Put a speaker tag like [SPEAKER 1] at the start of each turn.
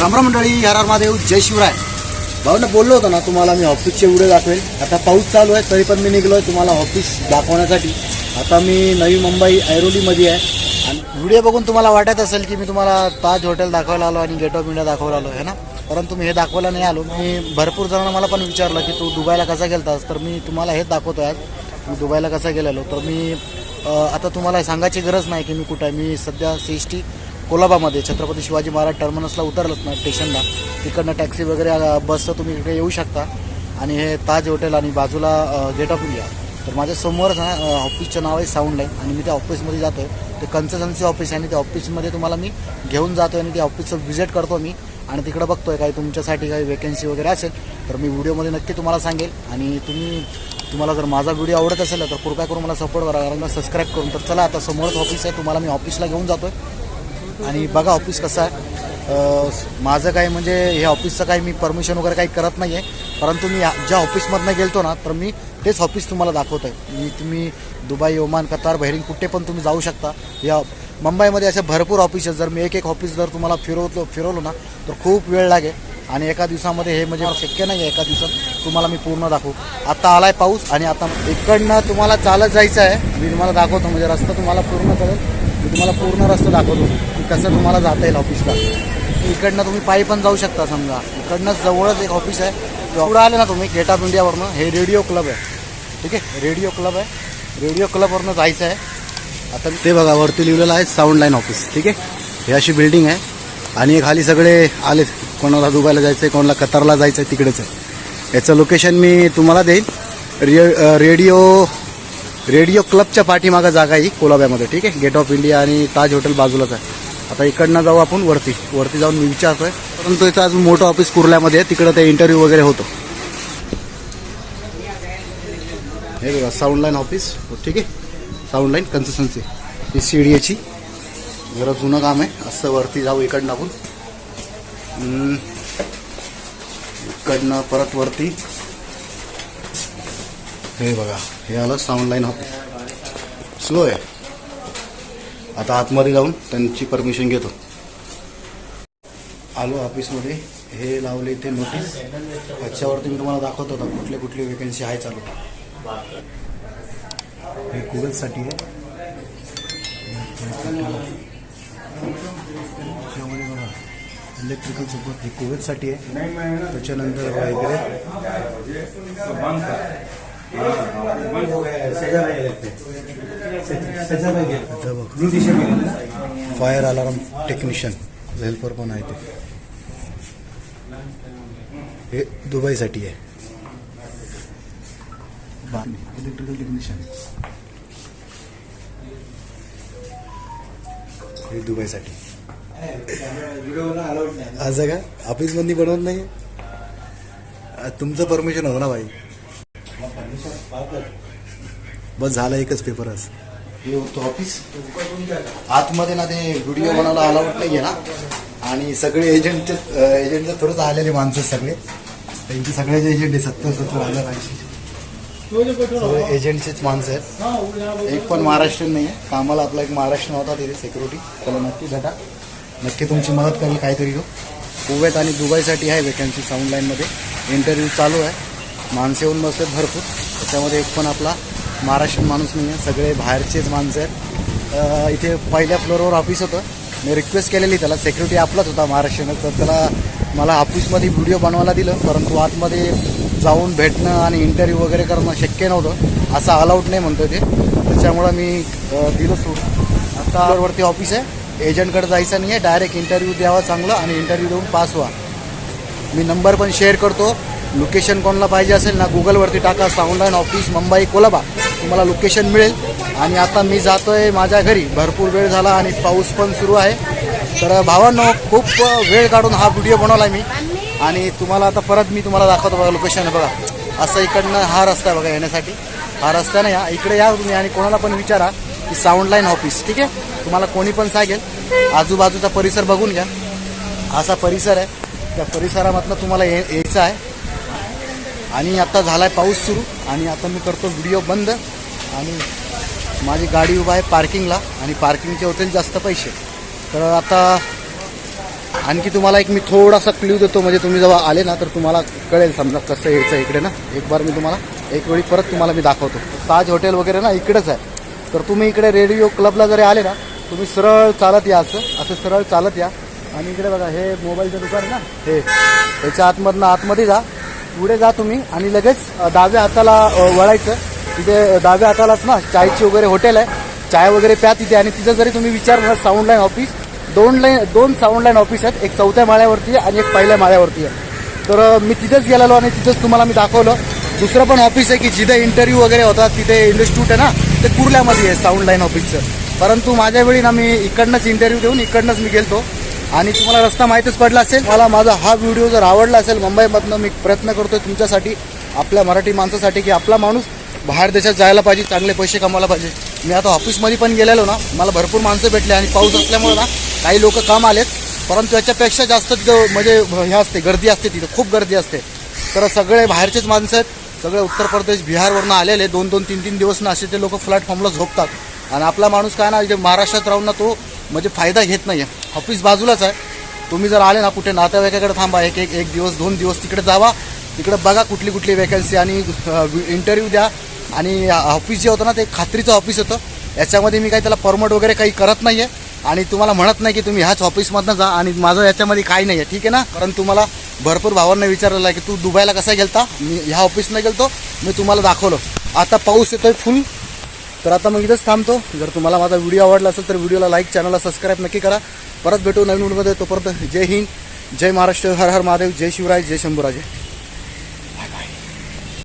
[SPEAKER 1] रामराम मंडळी हर हर महादेव जय शिवराय. भाऊनं बोललो होतो ना तुम्हाला मी ऑफिसचे व्हिडिओ दाखवेल आता पाऊस चालू आहे तरी पण मी निघलो आहे तुम्हाला ऑफिस दाखवण्यासाठी. आता मी नवी मुंबई ऐरोलीमध्ये आहे. आणि व्हिडिओ बघून तुम्हाला वाटत असेल की मी तुम्हाला ताज हॉटेल दाखवायला आलो आणि गेट ऑफ इंडिया दाखवायला आलो आहे ना? परंतु मी हे दाखवायला नाही आलो. मी भरपूर जणांना मला पण विचारलं की तू दुबईला कसा गेलतास? तर मी तुम्हाला हेच दाखवतो आज. मी दुबईला कसा गेलेलो? तर मी आता तुम्हाला सांगायची गरज नाही की मी कुठं आहे. मी सध्या सी एस टी कोलाबामध्ये छत्रपती शिवाजी महाराज टर्मिनसला उतरलंच ना स्टेशनला. तिकडनं टॅक्सी वगैरे बसचं तुम्ही इकडे येऊ शकता. आणि हे ताज हॉटेल आणि बाजूला गेट ऑफ इंडिया. तर माझ्या समोरच ऑफिसचं नाव आहे साऊंड लाईन. आणि मी त्या ऑफिसमध्ये जातो आहे ते कन्सल्टन्सी ऑफिस आहे आणि त्या ऑफिसमध्ये तुम्हाला मी घेऊन जातो आणि त्या ऑफिसचं व्हिजिट करतो मी. आणि तिकडं बघतोय काही तुमच्यासाठी काही वेकन्सी वगैरे असेल तर मी व्हिडिओमध्ये नक्की तुम्हाला सांगेल. आणि तुम्ही तुम्हाला जर माझा व्हिडिओ आवडत असेल तर कृपया करून मला सपोर्ट करा. कारण सबस्क्राईब करून तर चला आता समोरच ऑफिस आहे. तुम्हाला मी ऑफिसला घेऊन जातोय. आणि बघा ऑफिस कसं आहे. माझं काही म्हणजे हे ऑफिसचं काही मी परमिशन वगैरे काही करत नाही आहे परंतु मी ज्या ऑफिसमधनं गेलतो ना तर मी तेच ऑफिस तुम्हाला दाखवत आहे मी तुम्ही दुबई ओमान कतार बहरीन कुठे पण तुम्ही जाऊ शकता. या मुंबईमध्ये असे भरपूर ऑफिस आहेत. जर मी एक एक ऑफिस जर तुम्हाला फिरवतो फिरवलो ना तर खूप वेळ लागेल. आणि एका दिवसामध्ये हे म्हणजे शक्य नाही आहे एका दिवसात तुम्हाला मी पूर्ण दाखवू. आता आलाय पाऊस आणि आता इकडनं तुम्हाला चालत जायचं आहे. मी तुम्हाला दाखवतो म्हणजे रस्ता तुम्हाला पूर्ण करेल मी तुम्हाला पूर्ण रस्ता दाखवतो. की कसं तुम्हाला जाता येईल ऑफिसला. इकडनं तुम्ही पायी पण जाऊ शकता समजा. इकडनं जवळच एक ऑफिस आहे. तेवढं आले ना तुम्ही गेट ऑफ इंडियावरनं हे रेडिओ क्लब आहे. ठीक आहे? रेडिओ क्लब आहे. रेडिओ क्लबवरनं जायचं आहे. आता ते बघा वरती लिहिलेलं आहे साऊंड लाईन ऑफिस ठीक आहे? हे अशी बिल्डिंग आहे. आणि खाली सगळे आलेत. कोणाला दुबईला जायचं आहे कोणाला कतारला जायचं आहे तिकडेच आहे. याचं लोकेशन मी तुम्हाला देईन. रे रेडिओ रेडिओ क्लबच्या पाठीमागं जागा आहे ही कोलाब्यामध्ये ठीक आहे? गेट ऑफ इंडिया आणि ताज हॉटेल बाजूलाच आहे. आता इकडनं जाऊ आपण वरती. वरती जाऊन मी विचारतोय. परंतु इथं अजून मोठं ऑफिस कुर्ल्यामध्ये आहे. तिकडं ते इंटरव्ह्यू वगैरे होतो. हे बघा साऊंड लाईन ऑफिस ठीक आहे? साऊंड लाईन कन्सिस्टन्सी ही सी डी एची जरा जुनं काम आहे. असं वरती जाऊ इकडनं आपण. इकडनं परत वरती. हे बघा हे आलं साऊंड लाईन ऑफिस स्लो आहे. आता आतमध्ये जाऊन त्यांची परमिशन घेतो. आलो ऑफिसमध्ये हे लावले इथे नोटीस याच्यावरती मी तुम्हाला दाखवत होता कुठले कुठली वेकन्सी आहे चालू. हे गुगलसाठी आहे. त्याच्यामध्ये बघा इलेक्ट्रिकल सपोर्ट हे कोविडसाठी आहे. त्याच्यानंतर बघा इकडे. फायर अलार्म टेक्निशियन हेल्पर पण आहे ते. हे दुबईसाठी आहे. इलेक्ट्रिकल टेक्निशियन हे दुबईसाठी. असं का? ऑफिसमध्ये बनवत नाही तुमचं परमिशन होतं ना भाई. बस झालं एकच पेपर आज. ऑफिस आतमध्ये ना ते व्हिडिओ बनवायला अलाउड नाही आहे ना? आणि सगळे एजंट एजंटचं थोडंच आलेले माणसं सगळे. त्यांचे सगळ्याचे एजंट आहे सत्तर सत्तर हजार ऐंशी. सगळे एजंटचेच माणसं आहेत. एक पण महाराष्ट्रीयन नाही आहे कामाला आपला एक महाराष्ट्र होता तिथे सिक्युरिटी त्याला नक्की भेटा. नक्की तुमची मदत करेल काहीतरी हो कुवेत आणि दुबईसाठी आहे वेकन्सी साऊंड लाईनमध्ये इंटरव्ह्यू चालू आहे. माणसं येऊन बसलेत भरपूर. त्याच्यामध्ये एक पण आपला महाराष्ट्रीयन माणूस नाही आहे सगळे बाहेरचेच माणसं आहेत. इथे पहिल्या फ्लोअरवर ऑफिस होतं. मी रिक्वेस्ट केलेली त्याला सेक्युरिटी आपलाच होता महाराष्ट्रीयनं तर त्याला मला ऑफिसमध्ये व्हिडिओ बनवायला दिलं परंतु आतमध्ये जाऊन भेटणं आणि इंटरव्ह्यू वगैरे करणं शक्य नव्हतं. असं अलाउड नाही म्हणतो ते. त्याच्यामुळं मी दिलं सोडून. आता वरती ऑफिस आहे. एजंटकडे जायचं नाही आहे डायरेक्ट इंटरव्ह्यू द्यावा चांगलं आणि इंटरव्ह्यू देऊन पास व्हा. मी नंबर पण शेअर करतो. लोकेशन कोणाला पाहिजे असेल ना गुगलवरती टाका. Sound office Mumbai Colaba. तुम्हाला लोकेशन मिळेल. आणि आता मी जातो आहे माझ्या घरी. भरपूर वेळ झाला आणि पाऊस पण सुरू आहे. तर भावांनो खूप वेळ काढून हा व्हिडिओ बनवला मी. आणि तुम्हाला आता परत मी तुम्हाला दाखवतो बघा लोकेशन बघा. असं इकडनं हा रस्ता आहे बघा येण्यासाठी. हा रस्ता नाही या इकडे या तुम्ही आणि कोणाला पण विचारा की साऊंड लाईन ऑफिस ठीक आहे? तुम्हाला कोणी पण सांगेल. आजूबाजूचा परिसर बघून घ्या. असा परिसर आहे. त्या परिसरामधनं तुम्हाला ये यायचं आहे. आणि आता झाला आहे पाऊस सुरू. आणि आता मी करतो व्हिडिओ बंद. आणि माझी गाडी उभा आहे पार्किंगला. आणि पार्किंगचे होतील जास्त पैसे. तर आता आणखी तुम्हाला एक मी थोडासा क्ल्यू देतो. म्हणजे तुम्ही जेव्हा आले ना तर तुम्हाला कळेल समजा कसं यायचं इकडे ना. एक बार मी तुम्हाला एक वेळी परत तुम्हाला मी दाखवतो. ताज हॉटेल वगैरे ना इकडेच आहे. तर तुम्ही इकडे रेडिओ क्लबला जरी आले ना तुम्ही सरळ चालत या असं. असं सरळ चालत या. आणि इकडे बघा हे मोबाईलचं दुकान ना. हे. याच्या आतमधनं आतमध्ये जा. पुढे जा तुम्ही आणि लगेच दाव्या डाव्या हाताला वळायचं. तिथे डाव्या हातालाच ना चायची वगैरे हॉटेल आहे. चाय वगैरे प्या तिथे आणि तिथं जरी तुम्ही विचारलं साऊंड लाईन ऑफिस दोन लाईन दोन साऊंड लाईन ऑफिस आहेत. एक चौथ्या माळ्यावरती आहे आणि एक पहिल्या माळ्यावरती आहे. तर मी तिथेच गेलेलो आणि तिथेच तुम्हाला मी दाखवलं. दुसरं पण ऑफिस आहे की जिथे इंटरव्ह्यू वगैरे होतात तिथे इन्स्टिट्यूट आहे ना ते कुर्ल्यामध्ये आहे साऊंड लाईन ऑफिसचं परंतु माझ्या वेळी ना मी इकडनंच इंटरव्ह्यू देऊन इकडनंच मी गेलतो. आणि तुम्हाला रस्ता माहीतच पडला असेल मला माझा हा व्हिडिओ जर आवडला असेल मुंबईमधनं मी प्रयत्न करतोय तुमच्यासाठी आपल्या मराठी माणसासाठी की आपला माणूस बाहेर देशात जायला पाहिजे चांगले पैसे कमायला पाहिजे. मी आता ऑफिसमध्ये पण गेलेलो ना मला भरपूर माणसं भेटले आणि पाऊस असल्यामुळे ना काही लोक काम आलेत. परंतु याच्यापेक्षा जास्त तिथं म्हणजे हे असते गर्दी असते तिथं खूप गर्दी असते. तर सगळे बाहेरचेच माणसं आहेत. सगळे उत्तर प्रदेश बिहारवरनं आलेले दोन दोन तीन तीन दिवस ना असे ते लोक प्लॅटफॉर्मला झोपतात. आणि आपला माणूस काय ना इथे महाराष्ट्रात राहून ना तो म्हणजे फायदा घेत नाही आहे ऑफिस बाजूलाच आहे. तुम्ही जर आले ना कुठे नातेवाईकाकडे थांबा एक एक एक दिवस दोन दिवस तिकडे जावा. तिकडे बघा कुठली कुठली वेकन्सी आणि इंटरव्ह्यू द्या. आणि ऑफिस जे होतं ना ते खात्रीचं ऑफिस होतं. याच्यामध्ये मी काही त्याला परमट वगैरे काही करत नाही आहे आणि तुम्हाला म्हणत नाही की तुम्ही ह्याच ऑफिसमधनं जा आणि माझं याच्यामध्ये काही नाही आहे ठीक आहे ना? कारण तुम्हाला भरपूर भावांना विचारलेलं आहे की तू दुबईला कसा गेलता? मी ह्या ऑफिसनं गेलतो मी तुम्हाला दाखवलं. आता पाऊस येतोय फुल तर आता मग इथंच थांबतो. जर तुम्हाला माझा व्हिडिओ आवडला असेल तर व्हिडिओला लाईक चॅनलला सबस्क्राईब नक्की करा. परत भेटू नवीन व्हिडिओमध्ये. तोपर्यंत जय हिंद जय महाराष्ट्र हर हर महादेव जय शिवराय जय शंभूराजे.